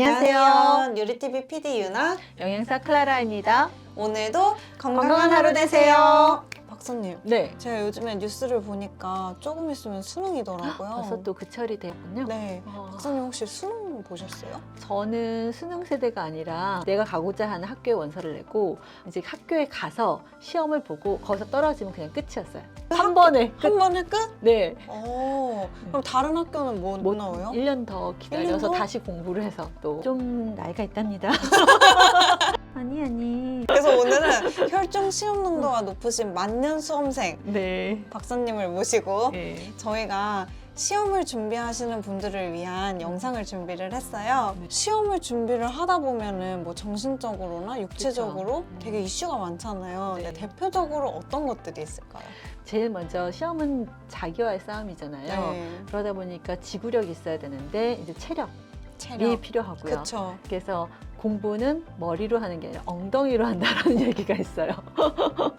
안녕하세요. 유리TV PD 유나. 영양사 클라라입니다. 오늘도 건강한, 건강한 하루 하루 되세요. 박사님, 네. 제가 요즘에 뉴스를 보니까 조금 있으면 수능이더라고요. 벌써 또 그 철이 되었군요. 네. 어, 박사님 혹시 수능 보셨어요? 저는 수능 세대가 아니라 내가 가고자 하는 학교에 원서를 내고 이제 학교에 가서 시험을 보고 거기서 떨어지면 그냥 끝이었어요. 한 번에 끝. 한 번에 끝? 네. 어. 그럼 다른 학교는 뭐, 뭐 나와요? 1년 더 기다려서 1년 더? 다시 공부를 해서 또 좀 나이가 있답니다. 아니 아니. 그래서 오늘은 혈중 시험 농도가 높으신 만년 수험생 네. 박사님을 모시고 네. 저희가 시험을 준비하시는 분들을 위한 영상을 준비를 했어요. 네. 시험을 준비를 하다 보면은 뭐 정신적으로나 육체적으로 그쵸. 음. 되게 이슈가 많잖아요. 네. 근데 대표적으로 어떤 것들이 있을까요? 제일 먼저 시험은 자기와의 싸움이잖아요. 네. 그러다 보니까 지구력이 있어야 되는데 이제 체력이 체력. 필요하고요. 그렇죠. 그래서 공부는 머리로 하는 게 아니라 엉덩이로 한다는 얘기가 있어요.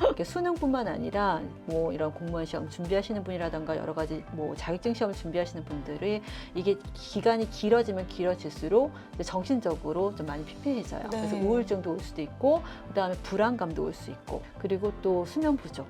이렇게 수능뿐만 아니라 뭐 이런 공무원 시험 준비하시는 분이라던가 여러 가지 뭐 자격증 시험을 준비하시는 분들이 이게 기간이 길어지면 길어질수록 정신적으로 좀 많이 피폐해져요. 네. 그래서 우울증도 올 수도 있고 그다음에 불안감도 올 수 있고 그리고 또 수면 부족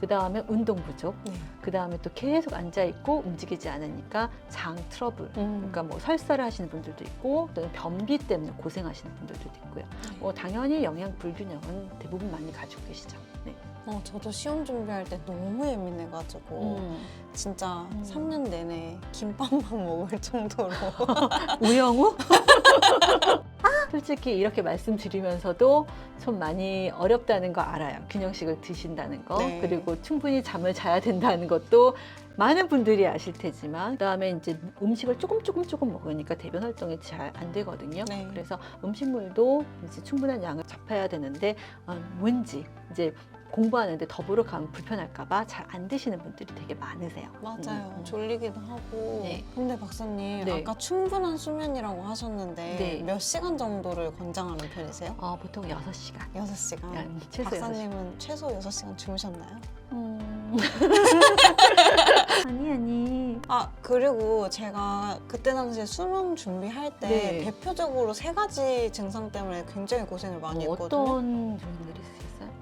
그 다음에 운동 부족 네. 그 다음에 또 계속 앉아 있고 움직이지 않으니까 장 트러블 음. 그러니까 뭐 설사를 하시는 분들도 있고 또는 변비 때문에 고생하시는 분들도 있고요. 네. 뭐 당연히 영양 불균형은 대부분 많이 가지고 계시죠. 네. 어, 저도 시험 준비할 때 너무 예민해가지고 진짜 음. 3년 내내 김밥만 먹을 정도로 우영우? 솔직히 이렇게 말씀드리면서도 좀 많이 어렵다는 거 알아요. 균형식을 드신다는 거. 네. 그리고 충분히 잠을 자야 된다는 것도 많은 분들이 아실 테지만 그다음에 이제 음식을 조금 조금 조금 먹으니까 대변 활동이 잘 안 되거든요. 네. 그래서 음식물도 이제 충분한 양을 접해야 되는데 어, 왠지 이제 공부하는데 더불어 가면 불편할까봐 잘 안 드시는 분들이 되게 많으세요. 맞아요. 음, 음. 졸리기도 하고. 네. 근데 박사님 네. 아까 충분한 수면이라고 하셨는데 네. 몇 시간 정도를 권장하는 편이세요? 어, 보통 6시간. 6시간. 야, 최소 6시간. 박사님은 최소 6시간 주무셨나요? 음. 아니 아니. 아 그리고 제가 그때 당시에 수능 준비할 때 네. 대표적으로 세 가지 증상 때문에 굉장히 고생을 많이 뭐 했거든요. 어떤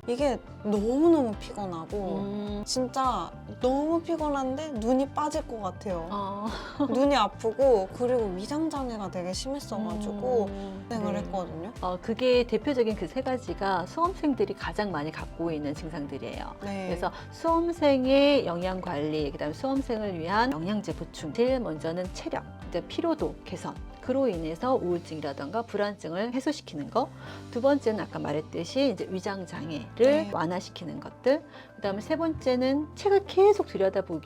이? 이게 너무너무 피곤하고 음. 진짜 너무 피곤한데 눈이 빠질 것 같아요. 어. 눈이 아프고 그리고 위장 장애가 되게 심했어가지고 음. 고생을 네. 했거든요. 어, 그게 대표적인 그 세 가지가 수험생들이 가장 많이 갖고 있는 증상들이에요. 네. 그래서 수험생의 영양 관리, 그다음에 수험생을 위한 영양제 보충. 제일 먼저는 체력, 이제 피로도 개선. 그로 인해서 우울증이라던가 불안증을 해소시키는 거. 두 번째는 아까 말했듯이 이제 위장 장애를 네. 완화시키는 것들. 그다음에 세 번째는 책을 계속 들여다 보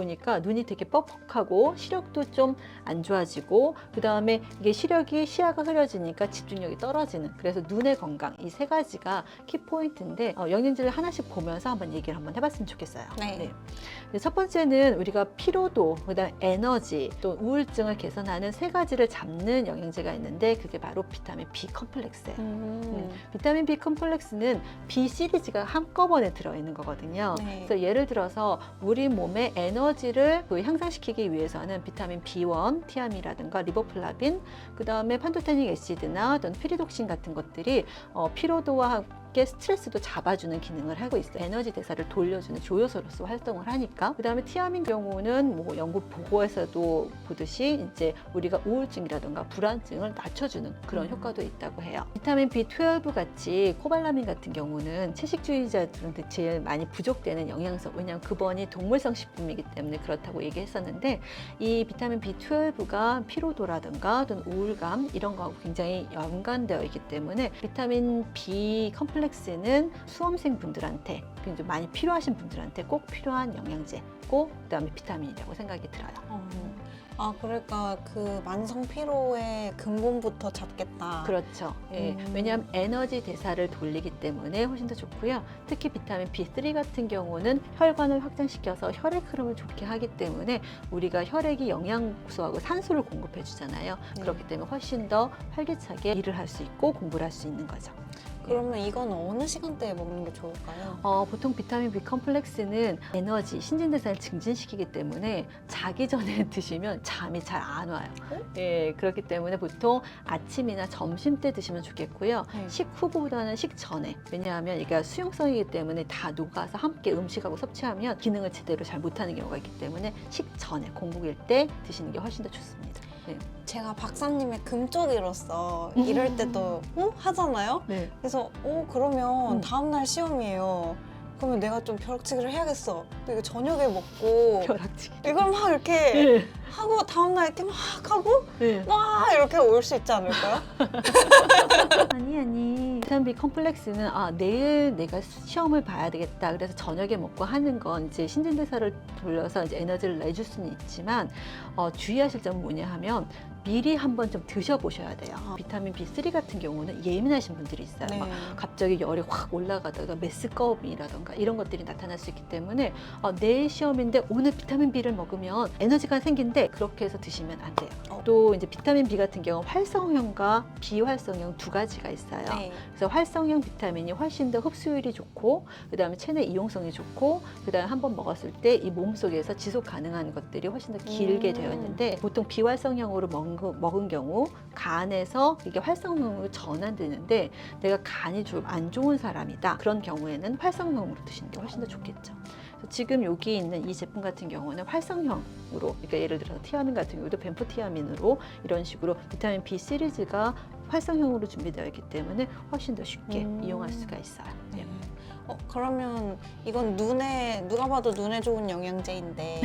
니까 눈이 되게 뻑뻑하고 시력도 좀 안 좋아지고 그 다음에 이게 시력이 시야가 흐려지니까 집중력이 떨어지는 그래서 눈의 건강 이 세 가지가 키포인트인데 어, 영양제를 하나씩 보면서 한번 얘기를 한번 해봤으면 좋겠어요. 네. 네, 첫 번째는 우리가 피로도, 그다음 에너지, 또 우울증을 개선하는 세 가지를 잡는 영양제가 있는데 그게 바로 비타민 B 컴플렉스예요. 음. 비타민 B 컴플렉스는 B 시리즈가 한꺼번에 들어있는 거거든요. 네. 그래서 예를 들어서 우리 몸의 에너지 를그 향상시키기 위해서는 비타민 B1, 티아미라든가 리보플라빈, 그 다음에 판토테닉 애시드나 어떤 피리독신 같은 것들이 어, 피로도와 함께 스트레스도 잡아주는 기능을 하고 있어요. 에너지 대사를 돌려주는 조효소로서 활동을 하니까. 그 다음에 티아민 경우는 뭐 연구 보고에서도 보듯이 이제 우리가 우울증이라든가 불안증을 낮춰주는 그런 음. 효과도 있다고 해요. 비타민 B12 같이 코발라민 같은 경우는 채식주의자들한테 제일 많이 부족되는 영양소. 왜냐하면 근본이 동물성 식품이기 때문에 그렇다고 얘기했었는데 이 비타민 B12가 피로도라든가 또는 우울감 이런 거하고 굉장히 연관되어 있기 때문에 비타민 B 컴플렉스 는 수험생 분들한테 굉장히 많이 필요하신 분들한테 꼭 필요한 영양제고 그다음에 비타민이라고 생각이 들어요. 어. 아 그러니까 그 만성 피로의 근본부터 잡겠다. 그렇죠. 예. 음. 왜냐하면 에너지 대사를 돌리기 때문에 훨씬 더 좋고요. 특히 비타민 B3 같은 경우는 혈관을 확장시켜서 혈액 흐름을 좋게 하기 때문에 우리가 혈액이 영양소하고 산소를 공급해 주잖아요. 네. 그렇기 때문에 훨씬 더 활기차게 일을 할 수 있고 공부를 할 수 있는 거죠. 그러면 이건 어느 시간대에 먹는 게 좋을까요? 어, 보통 비타민 B 컴플렉스는 에너지, 신진대사를 증진시키기 때문에 자기 전에 드시면 잠이 잘 안 와요. 어? 예, 그렇기 때문에 보통 아침이나 점심 때 드시면 좋겠고요. 네. 식후보다는 식전에. 왜냐하면 이게 수용성이기 때문에 다 녹아서 함께 음식하고 섭취하면 기능을 제대로 잘 못하는 경우가 있기 때문에 식전에 공복일 때 드시는 게 훨씬 더 좋습니다. 네. 제가 박사님의 금쪽이로서 음. 이럴 때도 어? 하잖아요. 네. 그래서 어 그러면 음. 다음 날 시험이에요. 그러면 내가 좀 벼락치기를 해야겠어. 또 이거 저녁에 먹고 벼락치기. 이걸 막 이렇게 네. 하고 다음날 이렇게 막 하고 네. 막 이렇게 올 수 있지 않을까요? 아니 아니 B 컴플렉스는 아 내일 내가 시험을 봐야 되겠다 그래서 저녁에 먹고 하는 건 이제 신진대사를 돌려서 이제 에너지를 내줄 수는 있지만 어, 주의하실 점은 뭐냐 하면 미리 한번 좀 드셔보셔야 돼요 비타민 B3 같은 경우는 예민하신 분들이 있어요 네. 막 갑자기 열이 확 올라가다가 메스꺼움이라던가 이런 것들이 나타날 수 있기 때문에 어, 내일 시험인데 오늘 비타민 B를 먹으면 에너지가 생긴데 그렇게 해서 드시면 안 돼요. 어. 또 이제 비타민 B 같은 경우 활성형과 비활성형 두 가지가 있어요. 네. 그래서 활성형 비타민이 훨씬 더 흡수율이 좋고 그다음에 체내 이용성이 좋고 그다음에 한 번 먹었을 때 이 몸속에서 지속 가능한 것들이 훨씬 더 길게 음. 되어 있는데 보통 비활성형으로 먹은, 먹은 경우 간에서 이게 활성형으로 전환되는데 내가 간이 좀 안 좋은 사람이다 그런 경우에는 활성형으로 드시는 게 훨씬 더 좋겠죠. 지금 여기 있는 이 제품 같은 경우는 활성형으로 그러니까 예를 들어서 티아민 같은 경우도 벤포티아민으로 이런 식으로 비타민 B 시리즈가 활성형으로 준비되어 있기 때문에 훨씬 더 쉽게 음. 이용할 수가 있어요. 네. 어, 그러면 이건 눈에 누가 봐도 눈에 좋은 영양제인데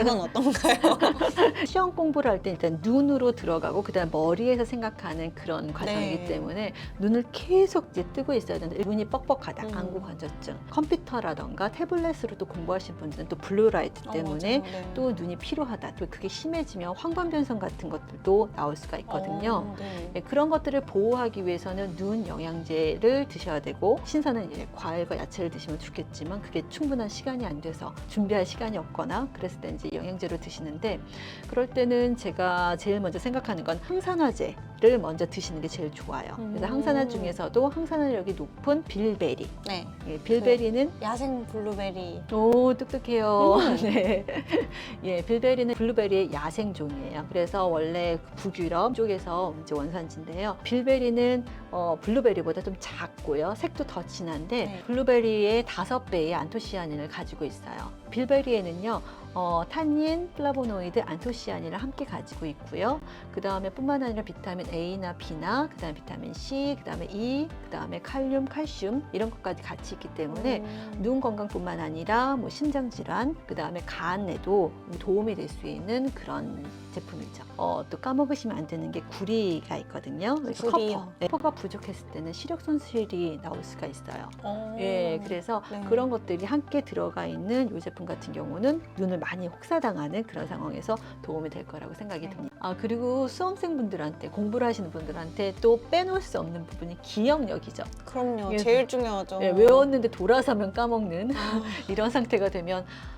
이건 어떤가요? 시험 공부를 할 때 일단 눈으로 들어가고 그다음 머리에서 생각하는 그런 과정이기 네. 때문에 눈을 계속 이제 뜨고 있어야 되는데 눈이 뻑뻑하다, 음. 안구 관절증, 컴퓨터라던가 태블릿으로 또 공부하신 분들은 또 블루라이트 어, 때문에 맞아요. 네. 또 눈이 피로하다, 또 그게 심해지면 황반 변성 같은 것들도 나올 수가 있거든요. 어, 네. 네, 그런 것들을 보호하기 위해서는 눈 영양제를 드셔야 되고 신선한 이제 과 일과 야채를 드시면 좋겠지만 그게 충분한 시간이 안 돼서 준비할 시간이 없거나 그랬을 때 이제 영양제로 드시는데 그럴 때는 제가 제일 먼저 생각하는 건 항산화제 를 먼저 드시는 게 제일 좋아요. 그래서 음. 항산화 중에서도 항산화력이 높은 빌베리. 네. 예, 빌베리는 야생 블루베리. 오 똑똑해요. 음. 네, 예, 빌베리는 블루베리의 야생 종이에요. 그래서 원래 북유럽 쪽에서 이제 원산지인데요. 빌베리는 어, 블루베리보다 좀 작고요. 색도 더 진한데 네. 블루 베리의 다섯 배의 안토시아닌을 가지고 있어요. 빌베리에는요. 어, 탄닌, 플라보노이드, 안토시아닌을 함께 가지고 있고요. 그 다음에 뿐만 아니라 비타민 A나 B나 그 다음에 비타민 C, 그 다음에 E, 그 다음에 칼륨, 칼슘 이런 것까지 같이 있기 때문에 음. 눈 건강뿐만 아니라 뭐 심장 질환, 그 다음에 간에도 도움이 될 수 있는 그런 제품이죠. 어, 또 까먹으시면 안 되는 게 구리가 있거든요. 그래서 구리요? 커퍼. 네, 커가 부족했을 때는 시력 손실이 나올 수가 있어요. 어. 예, 그래서 네. 그런 것들이 함께 들어가 있는 이 제품 같은 경우는 눈을 많이 혹사당하는 그런 상황에서 도움이 될 거라고 생각이 네. 듭니다. 아, 그리고 수험생분들한테 공부를 하시는 분들한테 또 빼놓을 수 없는 부분이 기억력이죠. 그럼요. 예. 제일 중요하죠. 예, 외웠는데 돌아서면 까먹는 아, 이런 상태가 되면 하,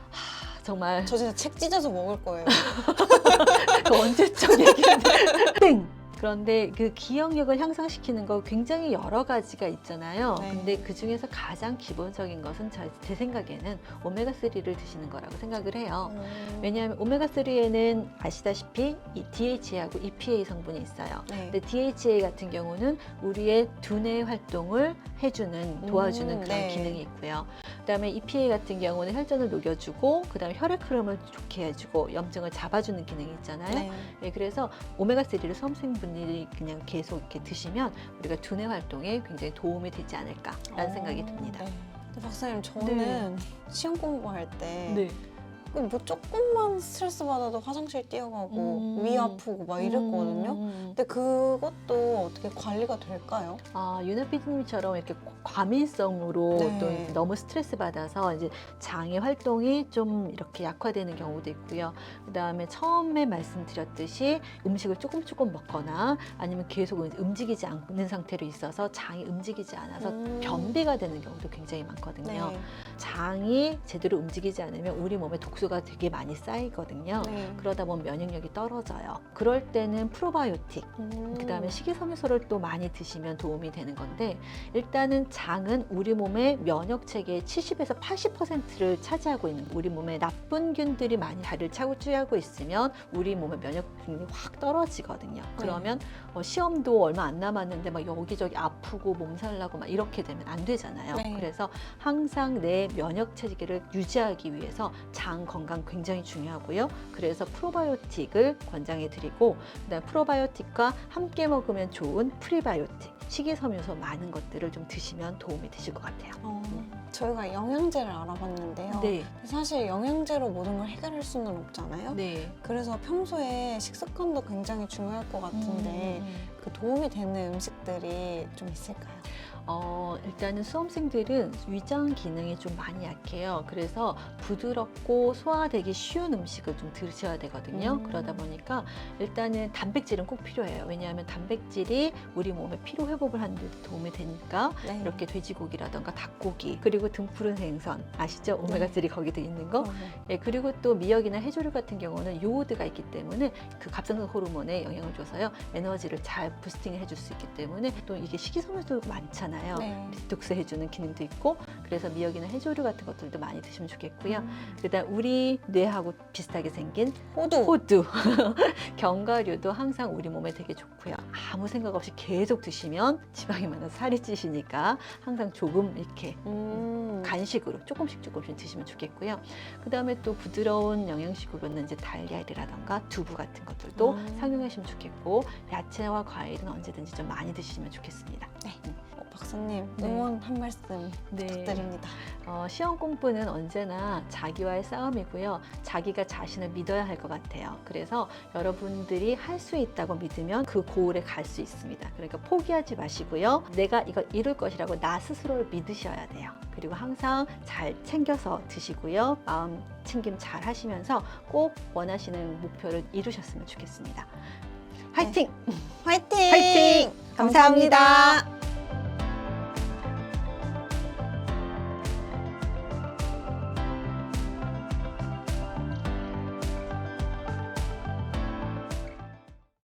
정말 저 진짜 책 찢어서 먹을 거예요. 그 언제적 얘기인데 땡! 그런데 그 기억력을 향상시키는 거 굉장히 여러 가지가 있잖아요. 네. 근데 그 중에서 가장 기본적인 것은 저- 제 생각에는 오메가3를 드시는 거라고 생각을 해요. 음. 왜냐하면 오메가3에는 아시다시피 이 DHA하고 EPA 성분이 있어요. 네. 근데 DHA 같은 경우는 우리의 두뇌 활동을 해주는 도와주는 음, 그런 네. 기능이 있고요. 그다음에 EPA 같은 경우는 혈전을 녹여주고 그다음에 혈액 흐름을 좋게 해주고 염증을 잡아주는 기능이 있잖아요. 네. 네, 그래서 오메가3를 수험생분 들이 그냥 계속 이렇게 드시면 우리가 두뇌 활동에 굉장히 도움이 되지 않을까라는 어, 생각이 듭니다. 네. 박사님 저는 시험 공부할 때 네. 뭐 조금만 스트레스 받아도 화장실 뛰어가고 음. 위 아프고 막 이랬거든요. 음. 근데 그것도 어떻게 관리가 될까요? 아, 윤아 PD님처럼 이렇게 과민성으로 네. 또 이제 너무 스트레스 받아서 이제 장의 활동이 좀 이렇게 약화되는 경우도 있고요. 그 다음에 처음에 말씀드렸듯이 음식을 조금 조금 먹거나 아니면 계속 움직이지 않는 상태로 있어서 장이 움직이지 않아서 음. 변비가 되는 경우도 굉장히 많거든요. 네. 장이 제대로 움직이지 않으면 우리 몸에 독소가 되게 많이 쌓이거든요. 네. 그러다 보면 면역력이 떨어져요. 그럴 때는 프로바이오틱, 음. 그다음에 식이섬유소를 또 많이 드시면 도움이 되는 건데 일단은 장은 우리 몸의 면역 체계의 70에서 80%를 차지하고 있는 우리 몸에 나쁜 균들이 많이 자리를 차지하고 있으면 우리 몸의 면역 기능이 확 떨어지거든요. 그러면 어, 시험도 얼마 안 남았는데 막 여기저기 아프고 몸살 나고 막 이렇게 되면 안 되잖아요. 네. 그래서 항상 내 면역 체계를 유지하기 위해서 장 건강 굉장히 중요하고요. 그래서 프로바이오틱을 권장해 드리고 그다음 프로바이오틱과 함께 먹으면 좋은 프리바이오틱, 식이섬유소 많은 것들을 좀 드시면 도움이 되실 것 같아요. 어, 저희가 영양제를 알아봤는데요. 네. 사실 영양제로 모든 걸 해결할 수는 없잖아요. 네. 그래서 평소에 식습관도 굉장히 중요할 것 같은데 음. 그 도움이 되는 음식들이 좀 있을까요? 어, 일단은 수험생들은 위장 기능이 좀 많이 약해요. 그래서 부드럽고 소화되기 쉬운 음식을 좀 드셔야 되거든요. 음. 그러다 보니까 일단은 단백질은 꼭 필요해요. 왜냐하면 단백질이 우리 몸의 피로 회복을 하는 데 도움이 되니까 네. 이렇게 돼지고기라던가 닭고기 그리고 등푸른 생선 아시죠? 오메가3 거기도 있는 거. 어, 네. 예, 그리고 또 미역이나 해조류 같은 경우는 요오드가 있기 때문에 그 갑상선 호르몬에 영향을 줘서요 에너지를 잘 부스팅을 해줄 수 있기 때문에 또 이게 식이섬유도 많잖아요. 네. 디톡스 해주는 기능도 있고 그래서 미역이나 해조류 같은 것들도 많이 드시면 좋겠고요. 음. 그다음 우리 뇌하고 비슷하게 생긴 호두. 호두, 견과류도 항상 우리 몸에 되게 좋고요. 아무 생각 없이 계속 드시면 지방이 많아서 살이 찌시니까 항상 조금 이렇게 음. 간식으로 조금씩 조금씩 드시면 좋겠고요. 그 다음에 또 부드러운 영양식으로는 이제 달걀이라던가 두부 같은 것들도 음. 상용하시면 좋겠고 야채와 과일은 언제든지 좀 많이 드시면 좋겠습니다. 어, 박사님 네. 응원 한 말씀 네. 부탁드립니다. 어, 시험 공부는 언제나 자기와의 싸움이고요. 자기가 자신을 믿어야 할 것 같아요. 그래서 여러분들이 할 수 있다고 믿으면 그 고을에 갈 수 있습니다. 그러니까 포기하지 마시고요. 내가 이걸 이룰 것이라고 나 스스로를 믿으셔야 돼요. 그리고 항상 잘 챙겨서 드시고요. 마음 챙김 잘 하시면서 꼭 원하시는 목표를 이루셨으면 좋겠습니다. 화이팅! 화이팅! 화이팅! 감사합니다.